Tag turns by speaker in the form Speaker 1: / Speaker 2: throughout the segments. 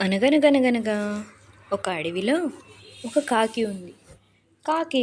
Speaker 1: అనగనగనగనగా ఒక అడవిలో ఒక కాకి ఉంది. కాకి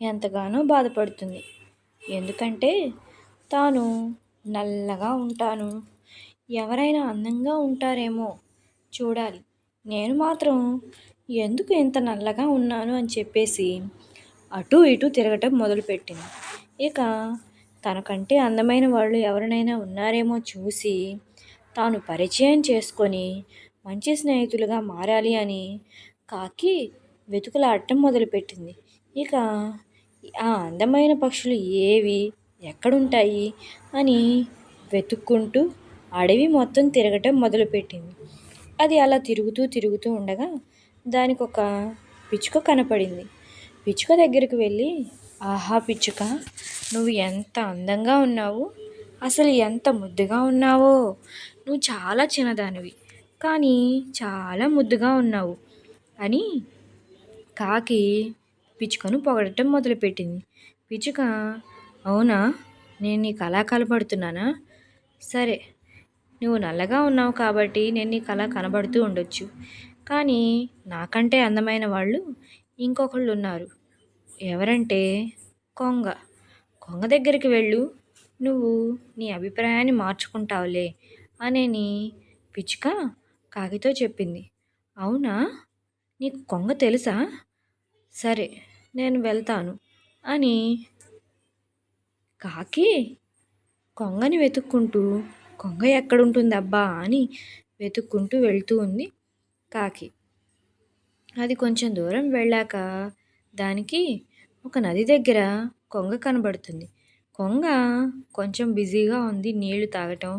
Speaker 1: ఎంతగానో బాధపడుతుంది. ఎందుకంటే తాను నల్లగా ఉంటాను. ఎవరైనా అందంగా ఉంటారేమో చూడాలి. నేను మాత్రం ఎందుకు ఇంత నల్లగా ఉన్నాను అని చెప్పేసి అటు ఇటు తిరగటం మొదలుపెట్టింది. ఇక తనకంటే అందమైన వాళ్ళు ఎవరినైనా ఉన్నారేమో చూసి తాను పరిచయం చేసుకొని మంచి స్నేహితులుగా మారాలి అని కాకి వెతుకులాడటం మొదలుపెట్టింది. ఇక ఆ అందమైన పక్షులు ఏవి ఎక్కడుంటాయి అని వెతుక్కుంటూ అడవి మొత్తం తిరగటం మొదలుపెట్టింది. అది అలా తిరుగుతూ తిరుగుతూ ఉండగా దానికి ఒక పిచ్చుక కనపడింది. పిచ్చుక దగ్గరికి వెళ్ళి ఆహా పిచ్చుక నువ్వు ఎంత అందంగా ఉన్నావు అసలు ఎంత ముద్దుగా ఉన్నావో నువ్వు చాలా చిన్నదానివి కానీ చాలా ముద్దుగా ఉన్నావు. అని కాకి పిచ్చుకను పొగడటం మొదలుపెట్టింది. పిచ్చుక అవునా? నేను నీకు అలా కనబడుతున్నానా సరే నువ్వు నల్లగా ఉన్నావు కాబట్టి నేను నీకు అలా కనబడుతూ ఉండొచ్చు. కానీ నాకంటే అందమైన వాళ్ళు ఇంకొకళ్ళు ఉన్నారు ఎవరంటే కొంగ. కొంగ దగ్గరికి వెళ్ళు. నువ్వు నీ అభిప్రాయాన్ని మార్చుకుంటావులే అనేని పిచ్చుక కాకితో చెప్పింది. అవునా? నీకు కొంగ తెలుసా? సరే నేను వెళ్తాను అని కాకి కొంగని వెతుక్కుంటూ కొంగ ఎక్కడుంటుంది అబ్బా అని వెతుక్కుంటూ వెళ్తూ ఉంది కాకి. అది కొంచెం దూరం వెళ్ళాక దానికి ఒక నది దగ్గర కొంగ కనబడుతుంది. కొంగ కొంచెం బిజీగా ఉంది నీళ్ళు తాగటం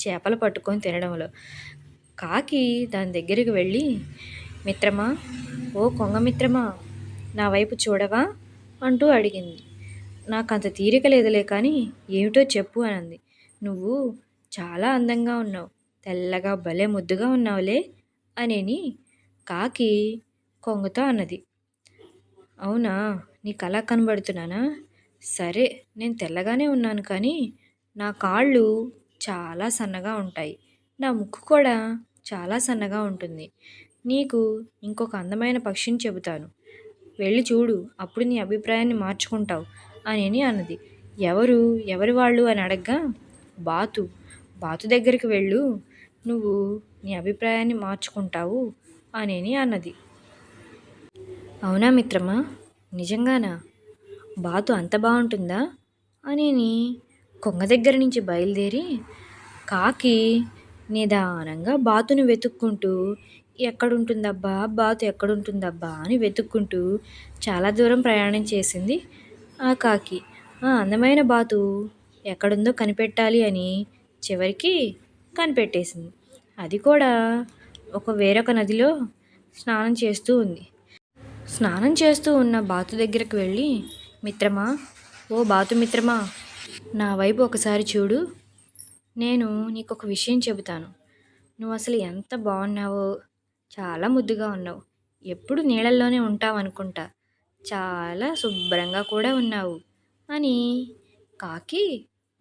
Speaker 1: చేపలు పట్టుకొని తినడంలో. కాకి దాని దగ్గరికి వెళ్ళి మిత్రమా ఓ కొంగ మిత్రమా నా వైపు చూడవా? అంటూ అడిగింది. నాకు అంత తీరిక లేదులే కానీ ఏమిటో చెప్పు అనంది. నువ్వు చాలా అందంగా ఉన్నావు తెల్లగా భలే ముద్దుగా ఉన్నావులే అనేని కాకి కొంగతో అన్నది. అవునా నీకు అలా కనబడుతున్నానా? సరే నేను తెల్లగానే ఉన్నాను కానీ నా కాళ్ళు చాలా సన్నగా ఉంటాయి నా ముక్కు కూడా చాలా సన్నగా ఉంటుంది. నీకు ఇంకొక అందమైన పక్షిని చెబుతాను. వెళ్ళి చూడు అప్పుడు నీ అభిప్రాయాన్ని మార్చుకుంటావు అని అన్నది. ఎవరు? ఎవరి వాళ్ళు అని అడగ్గా బాతు. బాతు దగ్గరికి వెళ్ళు నువ్వు నీ అభిప్రాయాన్ని మార్చుకుంటావు అని అన్నది. అవునా మిత్రమా? నిజంగానా? బాతు అంత బాగుంటుందా అని కొంగ దగ్గర నుంచి బయలుదేరి కాకి నిదానంగా బాతును వెతుక్కుంటూ ఎక్కడుంటుందబ్బా? బాతు ఎక్కడుంటుందబ్బా? అని వెతుక్కుంటూ చాలా దూరం ప్రయాణం చేసింది ఆ కాకి. ఆ అందమైన బాతు ఎక్కడుందో కనిపెట్టాలి అని చివరికి కనిపెట్టేసింది. అది కూడా ఒక వేరొక నదిలో స్నానం చేస్తూ ఉంది. స్నానం చేస్తూ ఉన్న బాతు దగ్గరకు వెళ్ళి మిత్రమా ఓ బాతు మిత్రమా నా వైపు ఒకసారి చూడు. నేను నీకు ఒక విషయం చెబుతాను. నువ్వు అసలు ఎంత బాగున్నావో చాలా ముద్దుగా ఉన్నావు. ఎప్పుడు నీళ్ళల్లోనే ఉంటావు అనుకుంటా చాలా శుభ్రంగా కూడా ఉన్నావు అని కాకి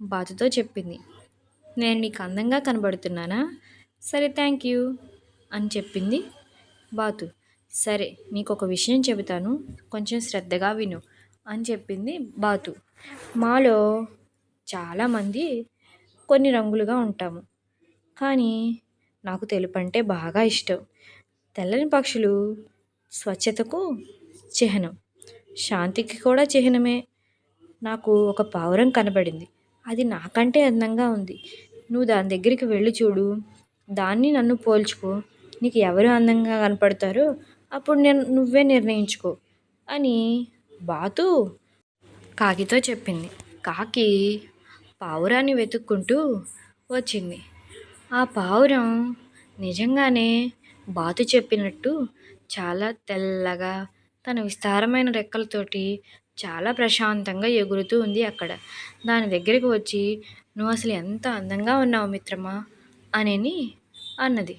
Speaker 1: బాతుతో చెప్పింది. నేను నీకు అందంగా కనబడుతున్నానా? సరే థ్యాంక్ యూ అని చెప్పింది బాతు. సరే నీకు ఒక విషయం చెబుతాను. కొంచెం శ్రద్ధగా విను అని చెప్పింది బాతు. మాలో చాలామంది కొన్ని రంగులుగా ఉంటాము. కానీ నాకు తెలుపు అంటే బాగా ఇష్టం. తెల్లని పక్షులు స్వచ్ఛతకు చిహ్నం. శాంతికి కూడా చిహ్నమే. నాకు ఒక పావురం కనబడింది. అది నాకంటే అందంగా ఉంది. నువ్వు దాని దగ్గరికి వెళ్ళి చూడు. దాన్ని నన్ను పోల్చుకో. నీకు ఎవరు అందంగా కనపడతారో అప్పుడు నేను నువ్వే నిర్ణయించుకో అని బాతు కాకితో చెప్పింది. కాకి పావురాన్ని వెతుక్కుంటూ వచ్చింది. ఆ పావురం నిజంగానే బాతు చెప్పినట్టు చాలా తెల్లగా తన విస్తారమైన రెక్కలతోటి చాలా ప్రశాంతంగా ఎగురుతూ ఉంది అక్కడ. దాని దగ్గరికి వచ్చి నువ్వు అసలు ఎంత అందంగా ఉన్నావు మిత్రమా? అనేని అన్నది.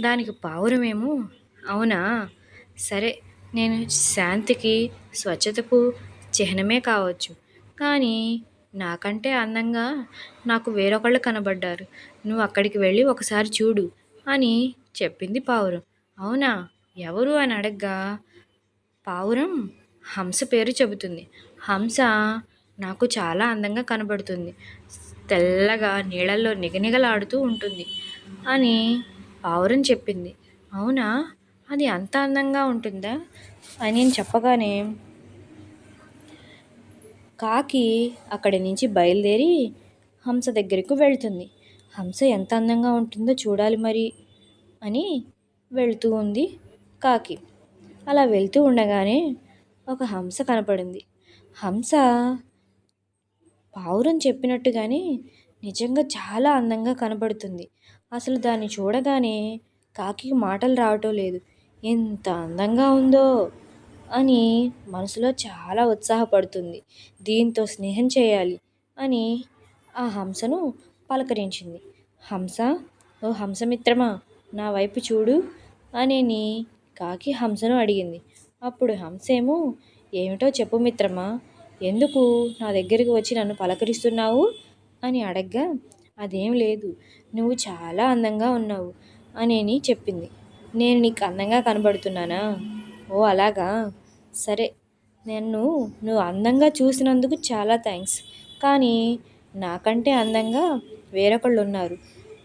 Speaker 1: దానికి పావురమేమో అవునా? సరే నేను శాంతికి స్వచ్ఛతకు చిహ్నమే కావచ్చు. కానీ నాకంటే అందంగా నాకు వేరొకళ్ళు కనబడ్డారు. నువ్వు అక్కడికి వెళ్ళి ఒకసారి చూడు అని చెప్పింది పావురం. అవునా? ఎవరు అని అడగ్గా. పావురం హంస పేరు చెబుతుంది. హంస నాకు చాలా అందంగా కనబడుతుంది. తెల్లగా నీళ్ళల్లో నిగనిగలాడుతూ ఉంటుంది అని పావురం చెప్పింది. అవునా? అది అంత అందంగా ఉంటుందా? అని నేను చెప్పగానే కాకి అక్కడి నుంచి బయలుదేరి హంస దగ్గరకు వెళ్తుంది. హంస ఎంత అందంగా ఉంటుందో చూడాలి మరి అని వెళ్తూ ఉంది కాకి. అలా వెళ్తూ ఉండగానే ఒక హంస కనపడింది. హంస పావురం చెప్పినట్టుగానే నిజంగా చాలా అందంగా కనబడుతుంది. అసలు దాన్ని చూడగానే కాకి మాటలు రావటం లేదు. ఎంత అందంగా ఉందో! అని మనసులో చాలా ఉత్సాహపడుతుంది. దీంతో స్నేహం చేయాలి అని ఆ హంసను పలకరించింది. హంస? ఓ హంసమిత్రమా? నా వైపు చూడు అని కాకి హంసను అడిగింది. అప్పుడు హంస ఏమో ఏమిటో చెప్పు మిత్రమా? ఎందుకు నా దగ్గరికి వచ్చి నన్ను పలకరిస్తున్నావు? అని అడగ్గా. అదేం లేదు. నువ్వు చాలా అందంగా ఉన్నావు అని చెప్పింది. నేను నీకు అందంగా కనబడుతున్నానా? ఓ అలాగా? సరే. నన్ను నువ్వు అందంగా చూసినందుకు చాలా థ్యాంక్స్. కానీ నాకంటే అందంగా వేరొకళ్ళు ఉన్నారు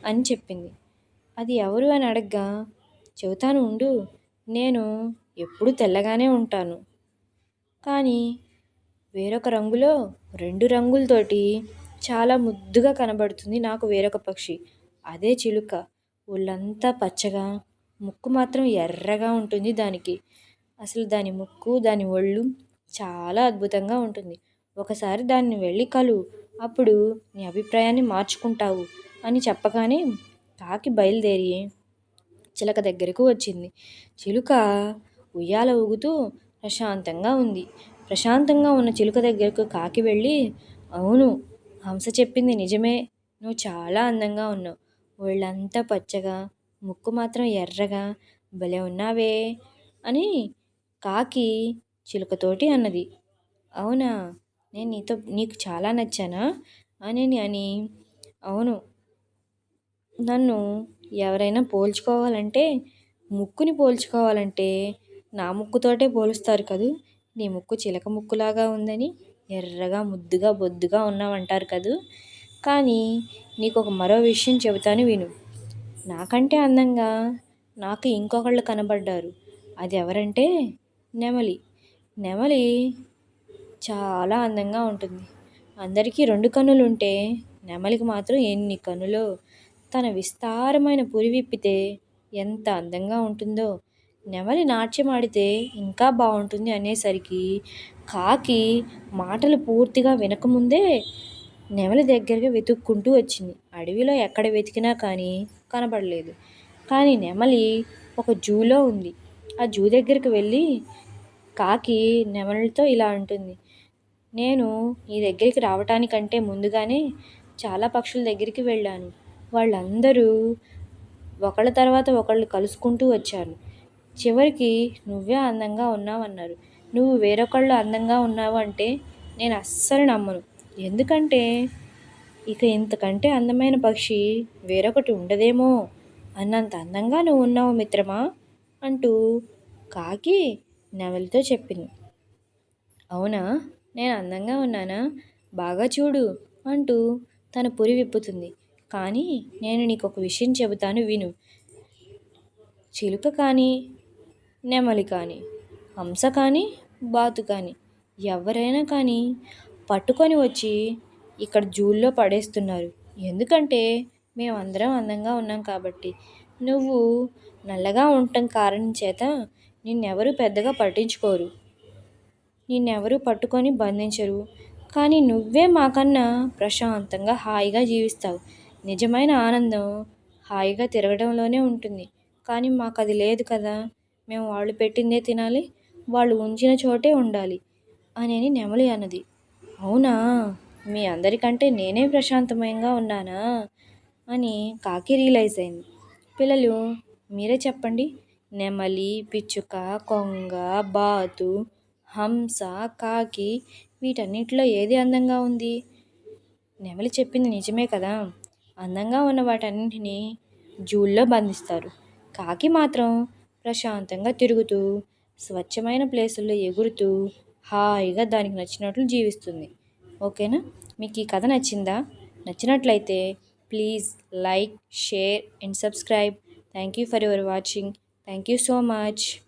Speaker 1: అని చెప్పింది. అది ఎవరు అని అడగ్గా? చెబుతాను ఉండు. నేను ఎప్పుడు తెల్లగానే ఉంటాను. కానీ వేరొక రంగులో రెండు రంగులతోటి చాలా ముద్దుగా కనబడుతుంది నాకు వేరొక పక్షి. అదే చిలుక. ఒళ్ళంతా పచ్చగా ముక్కు మాత్రం ఎర్రగా ఉంటుంది దానికి. అసలు దాని ముక్కు దాని ఒళ్ళు చాలా అద్భుతంగా ఉంటుంది. ఒకసారి దాన్ని వెళ్ళి కలు అప్పుడు నీ అభిప్రాయాన్ని మార్చుకుంటావు అని చెప్పగానే కాకి బయలుదేరి చిలక దగ్గరకు వచ్చింది. చిలుక ఉయ్యాల ఊగుతూ ప్రశాంతంగా ఉంది. ప్రశాంతంగా ఉన్న చిలుక దగ్గరకు కాకి వెళ్ళి అవును హంస చెప్పింది నిజమే. నువ్వు చాలా అందంగా ఉన్నావు. ఒళ్ళంతా పచ్చగా ముక్కు మాత్రం ఎర్రగా భలే ఉన్నావే అని కాకి చిలుకతోటి అన్నది. అవునా? నేను నీతో నీకు చాలా నచ్చానా? అని అని అవును. నన్ను ఎవరైనా పోల్చుకోవాలంటే ముక్కుని పోల్చుకోవాలంటే నా ముక్కుతోటే పోలుస్తారు కదూ? నీ ముక్కు చిలక ముక్కులాగా ఉందని ఎర్రగా ముద్దుగా బొద్దుగా ఉన్నావంటారు కదూ? కానీ నీకు ఒక మరో విషయం చెబుతాను విను. నాకంటే అందంగా నాకు ఇంకొకళ్ళు కనబడ్డారు. అది ఎవరంటే నెమలి. నెమలి చాలా అందంగా ఉంటుంది. అందరికీ రెండు కన్నులు ఉంటే నెమలికి మాత్రం ఎన్ని కన్నులో తన విస్తారమైన పురి విప్పితే ఎంత అందంగా ఉంటుందో. నెమలి నాట్యం ఆడితే ఇంకా బాగుంటుంది అనేసరికి కాకి మాటలు పూర్తిగా వినకముందే నెమలి దగ్గరికి వెతుక్కుంటూ వచ్చింది. అడవిలో ఎక్కడ వెతికినా కానీ కనబడలేదు. కానీ నెమలి ఒక జూలో ఉంది. ఆ జూ దగ్గరికి వెళ్ళి కాకి నెమలితో ఇలా అంటుంది. నేను నీ దగ్గరికి రావటానికంటే ముందుగానే చాలా పక్షుల దగ్గరికి వెళ్ళాను. వాళ్ళందరూ ఒకళ్ళ తర్వాత ఒకళ్ళు కలుసుకుంటూ వచ్చారు. చివరికి నువ్వే అందంగా ఉన్నావన్నారు. నువ్వు వేరొకళ్ళు అందంగా ఉన్నావు అంటే నేను అస్సలు నమ్మను. ఎందుకంటే ఇక ఇంతకంటే అందమైన పక్షి వేరొకటి ఉండదేమో. అన్నంత అందంగా నువ్వు ఉన్నావు మిత్రమా? అంటూ కాకి నవలతో చెప్పింది. అవునా? నేను అందంగా ఉన్నానా? బాగా చూడు అంటూ తన పురి విప్పుతుంది. కానీ నేను నీకు ఒక విషయం చెబుతాను విను. చిలుక కానీ నెమలి కానీ హంస కానీ బాతు కానీ ఎవరైనా కానీ పట్టుకొని వచ్చి ఇక్కడ జూల్లో పడేస్తున్నారు. ఎందుకంటే మేమందరం అందంగా ఉన్నాం కాబట్టి. నువ్వు నల్లగా ఉండటం కారణం చేత నిన్నెవరు పెద్దగా పట్టించుకోరు. నిన్నెవరూ పట్టుకొని బంధించరు. కానీ నువ్వే మాకన్నా ప్రశాంతంగా హాయిగా జీవిస్తావు. నిజమైన ఆనందం హాయిగా తిరగడంలోనే ఉంటుంది. కానీ మాకు అది లేదు కదా. మేము వాళ్ళు పెట్టిందే తినాలి వాళ్ళు ఉంచిన చోటే ఉండాలి అని నెమలి అన్నది. అవునా? మీ అందరికంటే నేనే ప్రశాంతమయంగా ఉన్నానా? అని కాకి రియలైజ్ అయింది. పిల్లలు మీరే చెప్పండి. నెమలి పిచ్చుక కొంగ బాతు హంస కాకి వీటన్నిటిలో ఏది అందంగా ఉంది? నెమలి చెప్పింది నిజమే కదా? అందంగా ఉన్న వాటన్నింటినీ జూల్లో బంధిస్తారు. కాకి మాత్రం ప్రశాంతంగా తిరుగుతూ స్వచ్ఛమైన ప్లేసుల్లో ఎగురుతూ హాయిగా దానికి నచ్చినట్లు జీవిస్తుంది. ఓకేనా? మీకు ఈ కథ నచ్చిందా? నచ్చినట్లయితే please like share and subscribe. Thank you for your watching. Thank you so much.